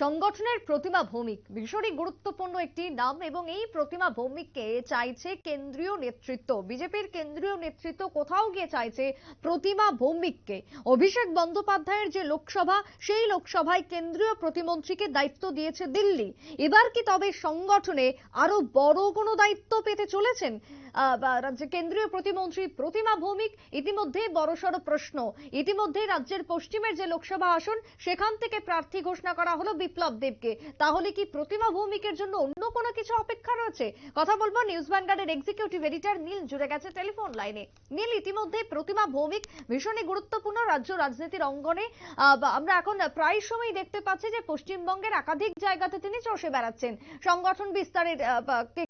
সংগঠনের প্রতিমা ভৌমিক। ভীষণই গুরুত্বপূর্ণ একটি নাম এবং এই প্রতিমা ভৌমিককে চাইছে কেন্দ্রীয় নেতৃত্ব। বিজেপির কেন্দ্রীয় নেতৃত্ব কোথাও গিয়ে চাইছে প্রতিমা ভৌমিককে। অভিষেক বন্দ্যোপাধ্যায়ের যে লোকসভা, সেই লোকসভায় কেন্দ্রীয় প্রতিমন্ত্রীকে দায়িত্ব দিয়েছে দিল্লি। এবার কি তবে সংগঠনে আরও বড় কোনো দায়িত্ব পেতে চলেছেন? রাজ্যের কেন্দ্রীয় প্রতিমন্ত্রী প্রতিমা ভৌমিক, ইতিমধ্যে বড়সড় প্রশ্ন। ইতিমধ্যে রাজ্যের পশ্চিমের যে লোকসভা আসন, সেখান থেকে প্রার্থী ঘোষণা করা হলো বিপ্লব দেবকে। তাহলে কি প্রতিমা ভৌমিকের জন্য অন্য কোনো কিছু অপেক্ষা রয়েছে? কথা বলব নিউজ ভ্যানগার্ডের এক্সিকিউটিভ এডিটর নীল। জুড়ে গেছে টেলিফোন লাইনে নীল, ইতিমধ্যে প্রতিমা ভৌমিক ভীষণই গুরুত্বপূর্ণ রাজ্য রাজনীতির অঙ্গনে। আমরা এখন প্রায় সময় দেখতে পাচ্ছি যে পশ্চিমবঙ্গের একাধিক জায়গাতে তিনি চষে বেড়াচ্ছেন। সংগঠন বিস্তারের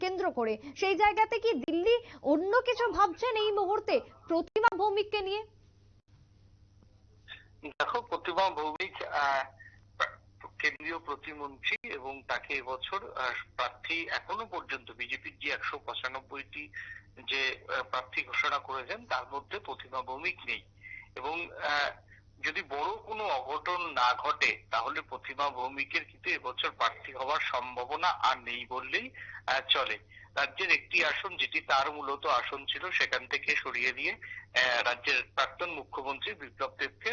কেন্দ্র করে। সেই জায়গাতে কি দিল্লি অন্য কিছু ভাবছেন এই মুহূর্তে প্রতিমা ভৌমিককে নিয়ে? দেখো, প্রতিমা ভৌমিক কেন্দ্রীয় প্রতিমন্ত্রী এবং তাকে এবছর প্রার্থী এখনও পর্যন্ত, বিজেপির যে একশো পঁচানব্বইটি যে প্রার্থী ঘোষণা করেছেন, তার মধ্যে প্রতিমা ভৌমিক নেই। এবং যদি বড় কোনো অঘটন না ঘটে, তাহলে প্রতিমা ভৌমিকের কিন্তু এবছর প্রার্থী হওয়ার সম্ভাবনা আর নেই বললেই চলে। রাজ্যের একটি আসন, যেটি তার মূলত আসন ছিল, সেখান থেকে সরিয়ে দিয়ে রাজ্যের প্রাক্তন মুখ্যমন্ত্রী বিপ্লব দেবকে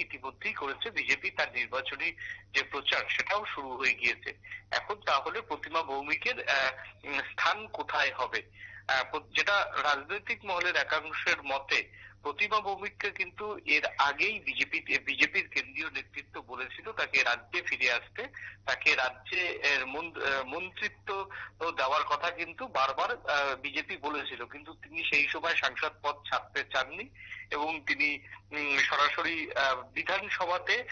ইতিমধ্যেই করেছে বিজেপি তার নির্বাচনী যে প্রচার, সেটাও শুরু হয়ে গিয়েছে। এখন তাহলে প্রতিমা ভৌমিকের স্থান কোথায় হবে? যেটা রাজনৈতিক মহলের একাংশের মতে প্রতিমা ভৌমিককে কিন্তু এর আগেই বিজেপি, বিজেপির কেন্দ্রীয় নেতৃত্ব বলেছিল তাকে রাজ্যে ফিরে আসতে। তাকে রাজ্যে মন- মন্ত্রিত্ব দেওয়ার কথা কিন্তু বারবার বিজেপি বলেছিল। কিন্তু তিনি সেই সময় সাংসদ পদ ছাড়তে চাননি এবং তিনি সরাসরি বিধানসভাতে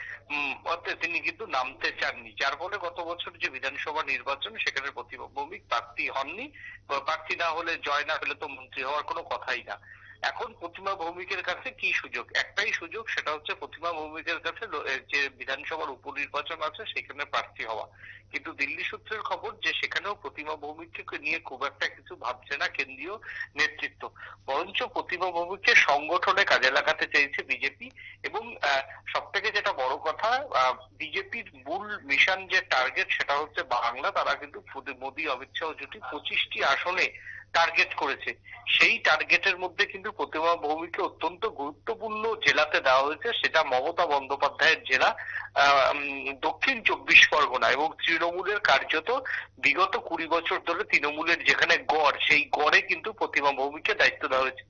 তিনি কিন্তু নামতে চাননি। যার ফলে গত বছর যে বিধানসভা নির্বাচন, সেখানে প্রতিমা ভৌমিক প্রার্থী হননি। প্রার্থী না হলে, জয় না পেলে তো মন্ত্রী হওয়ার কোনো কথাই না। এখন প্রতিমা ভৌমিকের কাছে কি সুযোগ? একটাই সুযোগ, সেটা হচ্ছে প্রতিমা ভৌমিকের কাছে যে বিধানসভার উপনির্বাচন আছে, সেখানে প্রার্থী হওয়া। কিন্তু দিল্লি সূত্রের খবর যে সেখানেও প্রতিমা ভৌমিককে নিয়ে খুব একটা কিছু ভাবছে না কেন্দ্রীয় নেতৃত্ব। বরঞ্চ প্রতিমা ভৌমিককে সংগঠনে কাজে লাগাতে চাইছে বিজেপি এবং সব থেকে যেটা বড় কথা বিজেপির মূল মিশন যে টার্গেট সেটা হচ্ছে বাংলা, তারা কিন্তু মোদী- অমিত শাহ জুটি পঁচিশটি আসনে টার্গেট করেছে। সেই টার্গেটের মধ্যে কিন্তু প্রতিমা ভৌমিকে অত্যন্ত গুরুত্বপূর্ণ জেলাতে দেওয়া হয়েছে। সেটা মমতা বন্দ্যোপাধ্যায়ের জেলা দক্ষিণ চব্বিশ পরগনা এবং তৃণমূলের কার্যত বিগত কুড়ি বছর ধরে তৃণমূলের যেখানে গড়, সেই গড়ে কিন্তু প্রতিমা ভৌমিকে দায়িত্ব দেওয়া হয়েছে।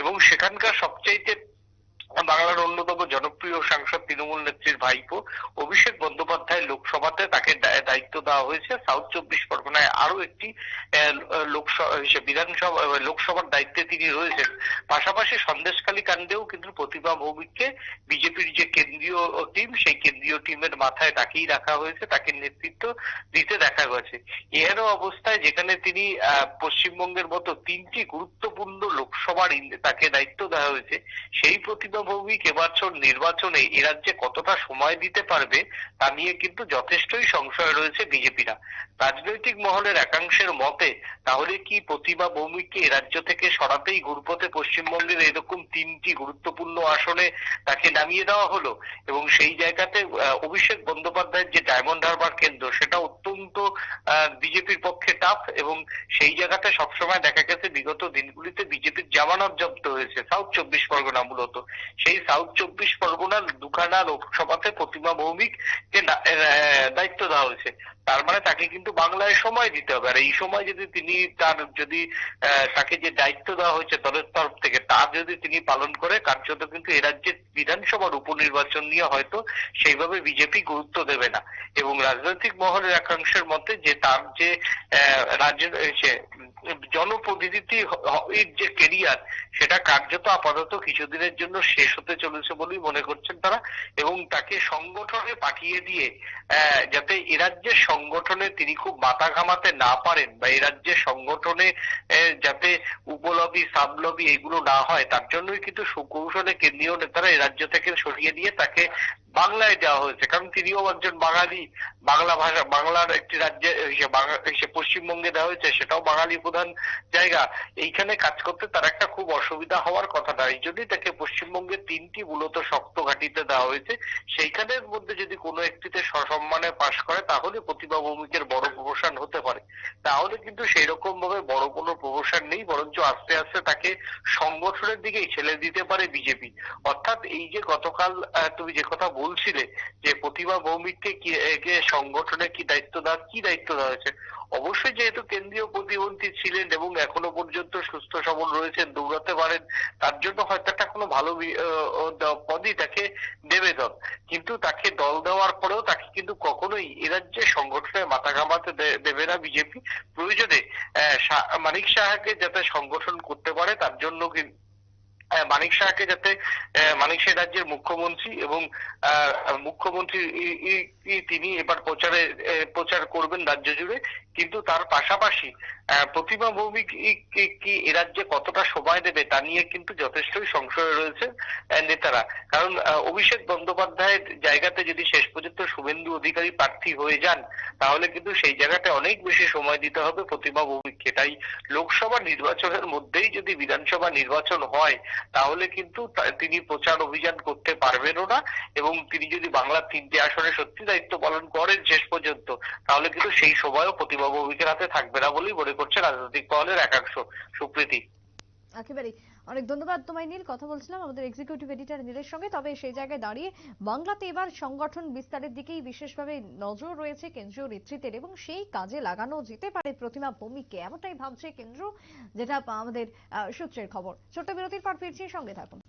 এবং সেখানকার সবচাইতে জনপ্রিয় সাংসদ তৃণমূল নেত্রীর ভাইপো অভিষেক বন্দ্যোপাধ্যায় লোকসভাতে তাকে দায়িত্ব দেওয়া হয়েছে। সাউথ চব্বিশ পরগনায় আরও একটি লোকসভা লোকসভা লোকসভার দায়িত্বে তিনি রয়েছেন। পাশাপাশি সন্দেশখালী কাণ্ডেও কিন্তু প্রতিভা ভৌমিককে বিজেপির যে কেন্দ্রীয় টিম, সেই কেন্দ্রীয় টিমের মাথায় তাকেই রাখা হয়েছে, তাকে নেতৃত্ব দিতে দেখা গেছে। এরও অবস্থায় যেখানে তিনি পশ্চিমবঙ্গের মতো তিনটি গুরুত্বপূর্ণ লোকসভার তাকে দায়িত্ব দেওয়া হয়েছে, সেই প্রতিভা ভৌমিক এবছর নির্বাচনে এ রাজ্যে কতটা সময় দিতে পারবে, তা নিয়ে কিন্তু যথেষ্টই সংশয় রয়েছে বিজেপিরা। রাজনৈতিক মহলের একাংশের মতে, তাহলে কি প্রতিভা ভৌমিককে এ রাজ্য থেকে সরাতেই ঘুরপথে পশ্চিমবঙ্গের এরকম তিনটি গুরুত্বপূর্ণ আসনে তাকে নামিয়ে দেওয়া হলো? এবং সেই জায়গাতে অভিষেক বন্দ্যোপাধ্যায়ের যে ডায়মন্ড হারবার কেন্দ্র, সেটা অত্যন্ত বিজেপির পক্ষে টাফ এবং সেই জায়গাতে সবসময় দেখা গেছে বিগত দিনগুলিতে বিজেপির জামানত জব্দ হয়েছে। সাউথ চব্বিশ পরগনা মূলত। সেই সাউথ চব্বিশ পরগনার দুখানা লোকসভাতে প্রতিমা ভৌমিক কে দায়িত্ব দেওয়া হয়েছে। তার মানে তাকে কিন্তু বাংলায় সময় দিতে হবে। আর এই সময় যদি তিনি তার যদি তাকে যে দায়িত্ব দেওয়া হয়েছে দলের তরফ থেকে তা যদি তিনি পালন করে কার্যত কিন্তু এ রাজ্যের বিধানসভার উপনির্বাচন নিয়ে হয়তো সেইভাবে বিজেপি গুরুত্ব দেবে না। এবং রাজনৈতিক মহলের একাংশের মতে যে তার যে আহ, রাজ্য জনপ্রতিনিধি যে কেরিয়ার সেটা কার্যত আপাতত কিছুদিনের জন্য শেষ হতে চলেছে বলেই মনে করছেন তারা এবং তাকে সংগঠনে পাঠিয়ে দিয়ে যাতে এ রাজ্যের সংগঠনে তিনি খুব মাথা ঘামাতে না পারেন বা এ রাজ্যের সংগঠনে যাতে উপলবি সাবলবি এগুলো না হয়, তার জন্যই কিন্তু সুকৌশলে কেন্দ্রীয় নেতারা এ রাজ্য থেকে সরিয়ে দিয়ে তাকে বাংলায় দেওয়া হয়েছে। কারণ তিনিও একজন বাঙালি, বাংলা ভাষা, বাংলার একটি রাজ্যে পশ্চিমবঙ্গে দেওয়া হয়েছে, সেটাও বাঙালি প্রধান জায়গা। এইখানে কাজ করতে তার একটা খুব অসুবিধা হওয়ার কথা না এই জন্যই তাকে পশ্চিমবঙ্গের তিনটি মূলত শক্ত ঘাটিতে দেওয়া হয়েছে। সেইখানের মধ্যে যদি কোনো একটিতে সসম্মানে পাশ করে, তাহলে প্রতিভা ভৌমিকের বড় প্রমোশন হতে পারে। তাহলে কিন্তু সেই রকম ভাবে বড় কোনো প্রমোশন নেই, বরঞ্চ আস্তে আস্তে তাকে সংগঠনের দিকেই ছেলে দিতে পারে বিজেপি। অর্থাৎ এই যে গতকাল তুমি যে কথা বলছিলে, যে প্রতিভা ভৌমিককে সংগঠনে কি দায়িত্ব দেওয়া কি দায়িত্ব দেওয়া হয়েছে অবশ্যই যেহেতু কেন্দ্রীয় প্রতিমন্ত্রী ছিলেন এবং এখনও পর্যন্ত সুস্থ সবল রয়েছেন, দৌড়াতে পারেন, তার জন্য হয়তো একটা কোনো ভালো পদই তাকে দেবে দল। কিন্তু তাকে দল দেওয়ার পরেও তাকে কিন্তু কখনোই এ রাজ্যে সংগঠনে মাথা ঘামাতে দেবে না বিজেপি। প্রয়োজনে মানিক সাহাকে যাতে সংগঠন করতে পারে, তার জন্য কিন্তু মানিক শাহকে যাতে মানিক শাহ রাজ্যের মুখ্যমন্ত্রী এবং মুখ্যমন্ত্রী তিনি এবার প্রচারে প্রচার করবেন রাজ্য জুড়ে। কিন্তু তার পাশাপাশি প্রতিমা ভৌমিক কি- এ রাজ্যে কতটা সময় দেবে তা নিয়ে কিন্তু যথেষ্টই সংশয় রয়েছে নেতারা। কারণ অভিষেক বন্দ্যোপাধ্যায়ের জায়গাতে যদি শেষ পর্যন্ত শুভেন্দু অধিকারী প্রার্থী হয়ে যান, তাহলে কিন্তু সেই জায়গাতে অনেক বেশি সময় দিতে হবে প্রতিমা ভৌমিককে। তাই লোকসভা নির্বাচনের মধ্যেই যদি বিধানসভা নির্বাচন হয়, তাহলে কিন্তু তিনি প্রচার অভিযান করতে পারবেনও না এবং তিনি যদি বাংলার তিনটি আসনে সত্যি দায়িত্ব পালন করেন শেষ পর্যন্ত, তাহলে কিন্তু সেই সময়ও প্রতিভা ভৌমিকের হাতে থাকবে না বলেই মনে করছে রাজনৈতিক মহলের একাংশ সুপ্রীতি। একেবারেই। অনেক ধন্যবাদ তোমায়, নীল। কথা বলছিলাম আমাদের এক্সিকিউটিভ এডিটর নীলের সঙ্গে। তবে সেই জায়গায় দাঁড়িয়ে বাংলাতে এবার সংগঠন বিস্তারের দিকেই বিশেষভাবে নজর রয়েছে কেন্দ্রীয় নেতৃত্বের এবং সেই কাজে লাগানো যেতে পারে প্রতিমা ভৌমিককে। এমনটাই ভাবছে কেন্দ্র, যেটা আমাদের সূত্রের খবর। ছোট্ট বিরতির পর ফিরছি সঙ্গে থাকুন।